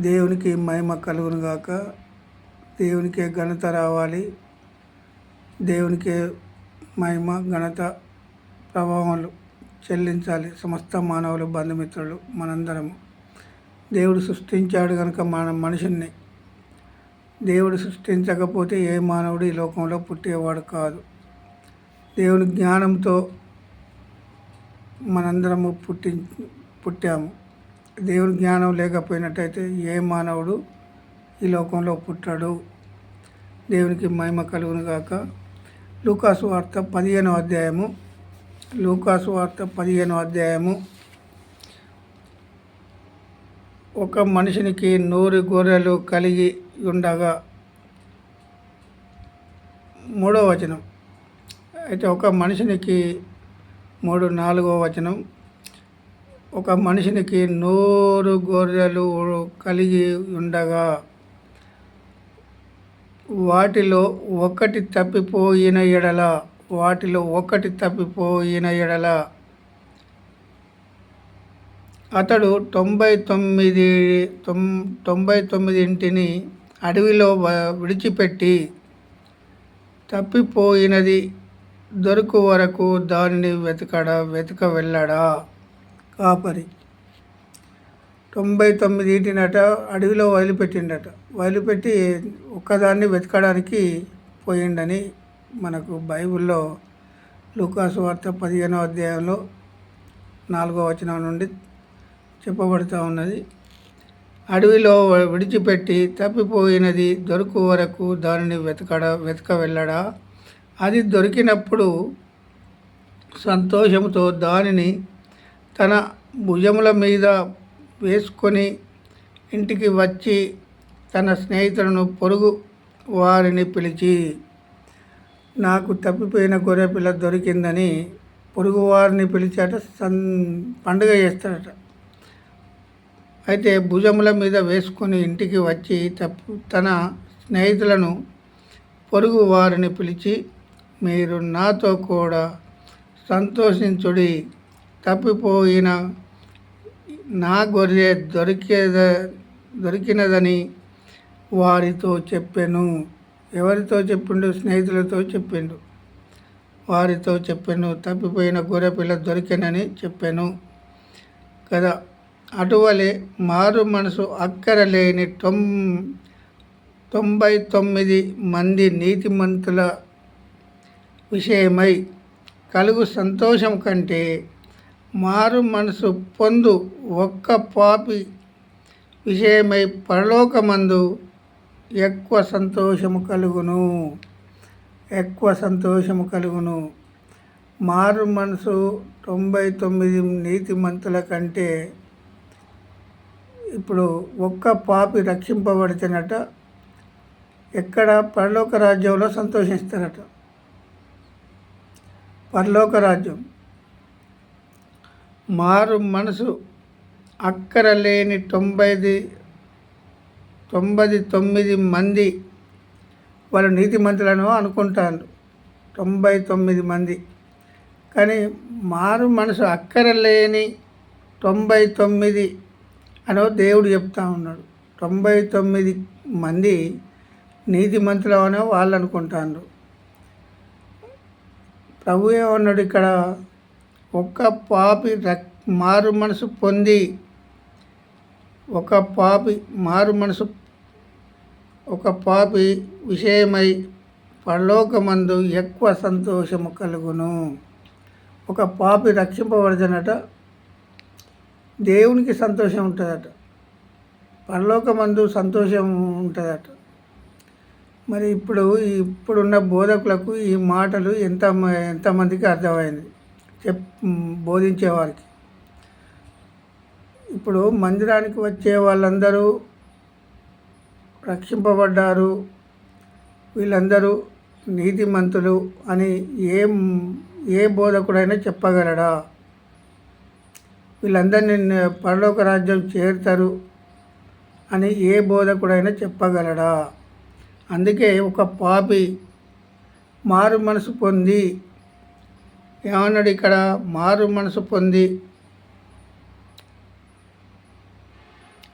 దేవునికి మహిమ కలుగునుగాక దేవునికే ఘనత రావాలి. దేవునికే మహిమ ఘనత ప్రభావాలు చెల్లించాలి సమస్త మానవులు బంధుమిత్రులు మనందరము. దేవుడు సృష్టించాడు కనుక మన మనిషిని. దేవుడు సృష్టించకపోతే ఏ మానవుడు ఈ లోకంలో పుట్టేవాడు కాదు. దేవుని జ్ఞానంతో మనందరము పుట్టి పుట్టాము. దేవుని జ్ఞానం లేకపోయినట్టయితే ఏ మానవుడు ఈ లోకంలో పుట్టాడు. దేవునికి మహిమ కలుగును గాక. లూకాసు వార్త పదిహేనో అధ్యాయము. లూకాసు వార్త పదిహేనో అధ్యాయము. ఒక మనిషినికి నూరు గొర్రెలు కలిగి ఉండగా మూడో వచనం. అయితే ఒక మనిషినికి మూడు నాలుగో వచనం. ఒక మనిషికి నూరు గొర్రెలు కలిగి ఉండగా వాటిలో ఒకటి తప్పిపోయిన ఎడల వాటిలో ఒకటి తప్పిపోయిన ఎడల. అతడు తొంభై తొమ్మిది తొం తొంభై తొమ్మిదింటిని అడవిలో వ- విడిచిపెట్టి తప్పిపోయినది దొరుకు వరకు దానిని వెతకడా వెతక వెళ్ళడా. కాపరి తొంభై తొమ్మిది ఈటినట అడవిలో వదిలిపెట్టిండట. వదిలిపెట్టి ఒక్కదాన్ని వెతకడానికి పోయిండని మనకు బైబిల్లో లూకాసు వార్త పదిహేనో అధ్యాయంలో నాలుగో వచనం నుండి చెప్పబడుతూ ఉన్నది. అడవిలో విడిచిపెట్టి తప్పిపోయినది దొరుకు వరకు దానిని వెతకడ వెతక వెళ్ళడా? అది దొరికినప్పుడు సంతోషంతో దానిని తన భుజముల మీద వేసుకొని ఇంటికి వచ్చి తన స్నేహితులను పొరుగు వారిని పిలిచి నాకు తప్పిపోయిన గొర్రెపిల్ల దొరికిందని పొరుగు వారిని పిలిచాట సన్ పండుగ చేస్తాడట. అయితే భుజముల మీద వేసుకొని ఇంటికి వచ్చి తప్పు తన స్నేహితులను పొరుగు వారిని పిలిచి మీరు నాతో కూడా సంతోషించుడి. తప్పిపోయిన నా గొర్రె దొరికేద దొరికినదని వారితో చెప్పాను. ఎవరితో చెప్పిండు? స్నేహితులతో చెప్పిండు. వారితో చెప్పాను. తప్పిపోయిన గొర్రె పిల్ల దొరికెనని చెప్పాను. కదా? అటువలే మారు మనసు అక్కర లేని తొం తొంభై తొమ్మిది మంది నీతిమంతుల విషయమై కలుగు సంతోషం కంటే మారు మనసు పొందు ఒక్క పాపి విషయమై పరలోకమందు ఎక్కువ సంతోషము కలుగును. ఎక్కువ సంతోషము కలుగును. మారు మనసు తొంభై తొమ్మిది నీతిమంతుల కంటే ఇప్పుడు ఒక్క పాపి రక్షింపబడితేనట ఎక్కడ పరలోక రాజ్యంలో సంతోషిస్తారట. పరలోక రాజ్యం మారు మనసు అక్కరలేని తొంభైది తొంభై తొమ్మిది మంది వాళ్ళు నీతిమంతులను అనుకుంటారు. తొంభై తొమ్మిది మంది. కానీ మారు మనసు అక్కరలేని తొంభై తొమ్మిది అనో దేవుడు చెప్తా ఉన్నాడు. తొంభై తొమ్మిది మంది నీతిమంతులు అనో వాళ్ళు అనుకుంటారు. ప్రభు ఏమన్నాడు ఇక్కడ? ఒక పాపి రక్ మారు మనసు పొంది ఒక పాపి మారు మనసు ఒక పాపి విషయమై పరలోకమందు ఎక్కువ సంతోషము కలుగును. ఒక పాపి రక్షింపబడదనట దేవునికి సంతోషం ఉంటుందట పరలోకమందు సంతోషం ఉంటుందట. మరి ఇప్పుడు ఇప్పుడున్న బోధకులకు ఈ మాటలు ఎంత ఎంతమందికి అర్థమైంది? చెప్ బోధించేవారికి. ఇప్పుడు మందిరానికి వచ్చే వాళ్ళందరూ రక్షింపబడ్డారు. వీళ్ళందరూ నీతిమంతులు అని ఏ ఏ బోధకుడైనా చెప్పగలడా? వీళ్ళందరినీ పరలోక రాజ్యం చేరుతారు అని ఏ బోధకుడైనా చెప్పగలడా? అందుకే ఒక పాపి మారు మనసు పొంది ఏమన్నాడు ఇక్కడ? మారు మనసు పొంది.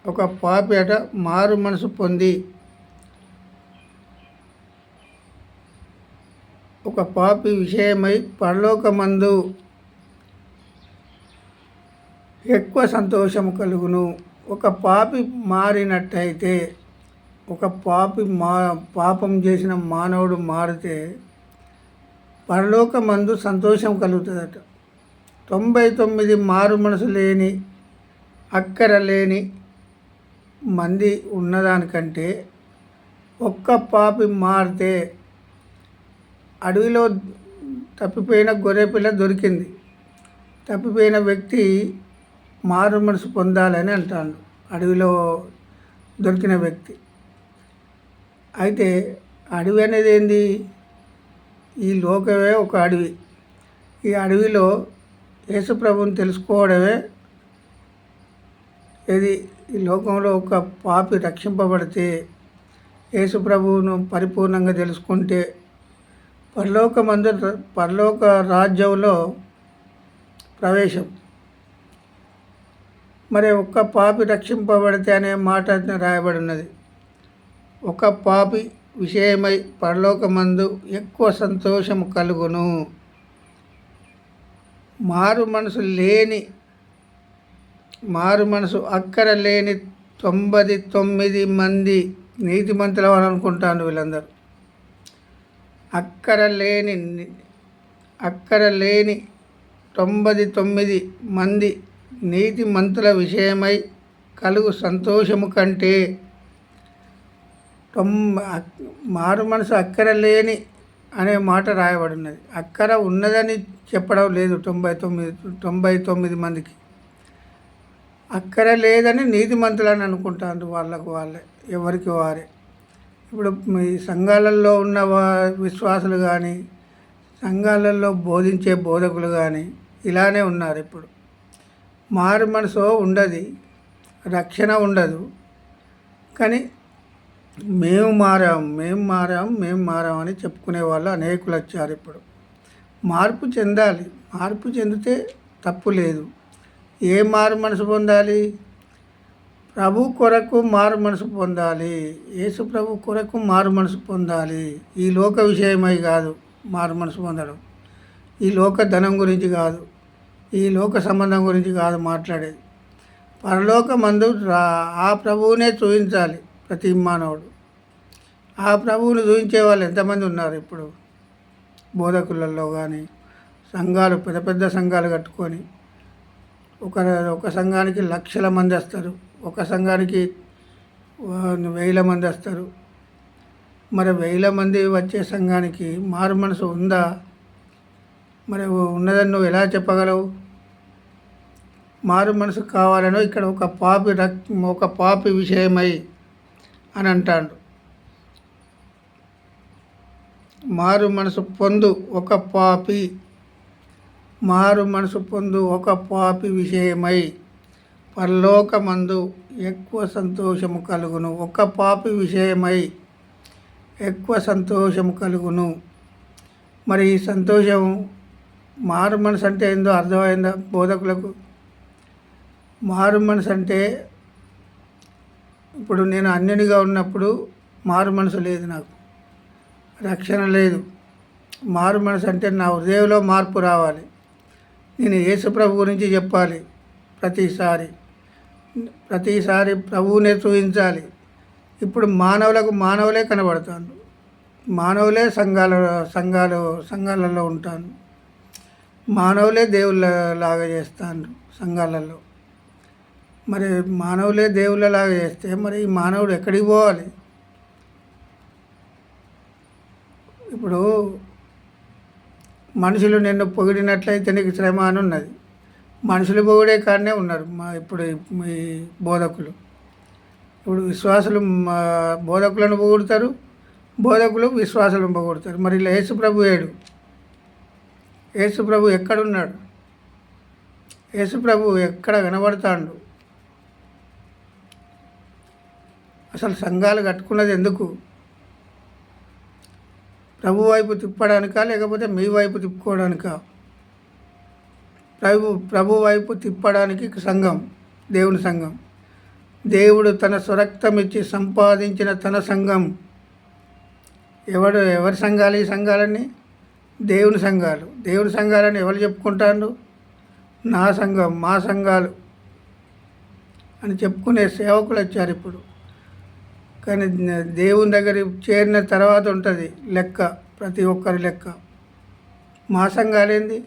ఒక పాపి అట మారు మనసు పొంది. ఒక పాపి విషయమై పరలోకమందు ఎక్కువ సంతోషం కలుగును. ఒక పాపి మారినట్టయితే ఒక పాపి మా పాపం చేసిన మానవుడు మారితే పరలోకమందు సంతోషం కలుగుతుందట. తొంభై తొమ్మిది మారు మనసు లేని అక్కర లేని మంది ఉన్నదానికంటే ఒక్క పాపి మారితే అడవిలో తప్పిపోయిన గొర్రెపిల్ల దొరికింది. తప్పిపోయిన వ్యక్తి మారు మనసు పొందాలని అంటాడు. అడవిలో దొరికిన వ్యక్తి. అయితే అడవి అనేది ఏంది? ఈ లోకమే ఒక అడవి. ఈ అడవిలో యేసుప్రభుని తెలుసుకోవడమే ఇది ఈ లోకంలో ఒక పాపి రక్షింపబడితే యేసుప్రభువును పరిపూర్ణంగా తెలుసుకుంటే పరలోక మందు పరలోక రాజ్యంలో ప్రవేశం. మరి ఒక్క పాపి రక్షింపబడితే అనే మాట రాయబడి ఉన్నది. ఒక పాపి విషయమై పరలోకమందు ఎక్కువ సంతోషము కలుగును. మారు మనసు లేని మారు మనసు అక్కర లేని తొంభై తొమ్మిది మంది నీతిమంతులు అని అనుకుంటాను వీళ్ళందరూ. అక్కర లేని అక్కర లేని తొంభై తొమ్మిది మంది నీతిమంతుల విషయమై కలుగు సంతోషము కంటే మారు మనసు అక్కర లేని అనే మాట రాయబడినది. అక్కర ఉన్నదని చెప్పడం లేదు తొంభై తొమ్మిది తొంభై తొమ్మిది మందికి. అక్కర లేదని నీతిమంతులని అనుకుంటారు వాళ్ళకు వాళ్ళే ఎవరికి వారే. ఇప్పుడు ఈ సంఘాలలో ఉన్న విశ్వాసులు కానీ సంఘాలలో బోధించే బోధకులు కానీ ఇలానే ఉన్నారు ఇప్పుడు. మారు మనసు ఉండదు రక్షణ ఉండదు. కానీ మేము మారాం మేము మారాం మేము మారాం అని చెప్పుకునే వాళ్ళు అనేకులు వచ్చారు ఇప్పుడు. మార్పు చెందాలి. మార్పు చెందితే తప్పు లేదు. ఏ మారు మనసు పొందాలి? ప్రభు కొరకు మారు మనసు పొందాలి. యేసు ప్రభు కొరకు మారు మనసు పొందాలి. ఈ లోక విషయమై కాదు మారు మనసు పొందడం. ఈ లోక ధనం గురించి కాదు. ఈ లోక సంబంధం గురించి కాదు మాట్లాడేది. పరలోక మందు ఆ ప్రభువునే చూపించాలి. ప్రతి మానవుడు. ఆ ప్రభువును చూపించే వాళ్ళు ఎంతమంది ఉన్నారు ఇప్పుడు? బోధకులలో కానీ సంఘాలు పెద్ద పెద్ద సంఘాలు కట్టుకొని ఒక ఒక సంఘానికి లక్షల మంది వస్తారు. ఒక సంఘానికి వేల మంది వస్తారు. మరి వేల మంది వచ్చే సంఘానికి మారు మనసు ఉందా? మరి ఉన్నదని నువ్వు ఎలా చెప్పగలవు? మారు మనసు కావాలనో ఇక్కడ ఒక పాపి రక్ ఒక పాపి విషయమై అని అంటాడు. మారు మనసు పొందు ఒక పాపి. మారు మనసు పొందు ఒక పాపి విషయమై పరలోకమందు ఎక్కువ సంతోషము కలుగును. ఒక పాపి విషయమై ఎక్కువ సంతోషము కలుగును. మరి ఈ సంతోషం మారు మనసు అంటే ఏందో అర్థమైందా బోధకులకు? మారు మనసు అంటే ఇప్పుడు నేను అన్యునిగా ఉన్నప్పుడు మారు మనసు లేదు నాకు. రక్షణ లేదు. మారు మనసు అంటే నా హృదయంలో మార్పు రావాలి. నేను యేసుప్రభు గురించి చెప్పాలి ప్రతిసారి. ప్రతిసారి ప్రభువునే చూపించాలి. ఇప్పుడు మానవులకు మానవులే కనబడతాను. మానవులే సంఘాల సంఘాలు సంఘాలలో ఉంటాను. మానవులే దేవుళ్ళ లాగా చేస్తాను సంఘాలలో. మరి మానవులే దేవుళ్ళలాగా చేస్తే మరి ఈ మానవుడు ఎక్కడికి పోవాలి? ఇప్పుడు మనుషులు నిన్ను పొగిడినట్లయితే నీకు శ్రమ అని ఉన్నది. మనుషులు పొగిడే కాడనే ఉన్నారు మా ఇప్పుడు ఈ బోధకులు. ఇప్పుడు విశ్వాసులు బోధకులను పొగుడుతారు బోధకులు విశ్వాసులను పొగుడుతారు. మరి ఇలా యేసుప్రభు ఏడు? యేసుప్రభు ఎక్కడున్నాడు? యేసుప్రభు ఎక్కడ కనబడతాడు? అసలు సంఘాలు కట్టుకున్నది ఎందుకు? ప్రభు వైపు తిప్పడానికా లేకపోతే మీ వైపు తిప్పుకోవడానికా ప్రభు ప్రభు వైపు తిప్పడానికి సంఘం దేవుని సంఘం. దేవుడు తన స్వరక్తం ఇచ్చి సంపాదించిన తన సంఘం. ఎవడు ఎవరి సంఘాలు ఈ సంఘాలన్నీ? దేవుని సంఘాలు. దేవుని సంఘాలని ఎవరు చెప్పుకుంటారు? నా సంఘం మా సంఘాలు అని చెప్పుకునే సేవకులు వచ్చారు ఇప్పుడు. కానీ దేవుని దగ్గర చేరిన తర్వాత ఉంటుంది లెక్క ప్రతి ఒక్కరి లెక్క. మా కాలేంది?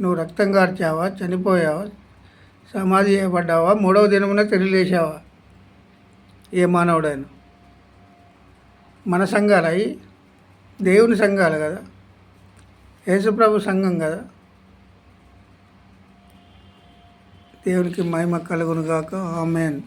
నువ్వు రక్తం కార్చావా? చనిపోయావా? సమాధి చేయబడ్డావా? మూడవ దినమున తెలియలేసావా ఏ మానవుడైనా. మన సంఘాలు అవి దేవుని సంఘాలు కదా. యేసుప్రభు సంఘం కదా. దేవునికి మహిమ కలుగును గాక. ఆమెన్.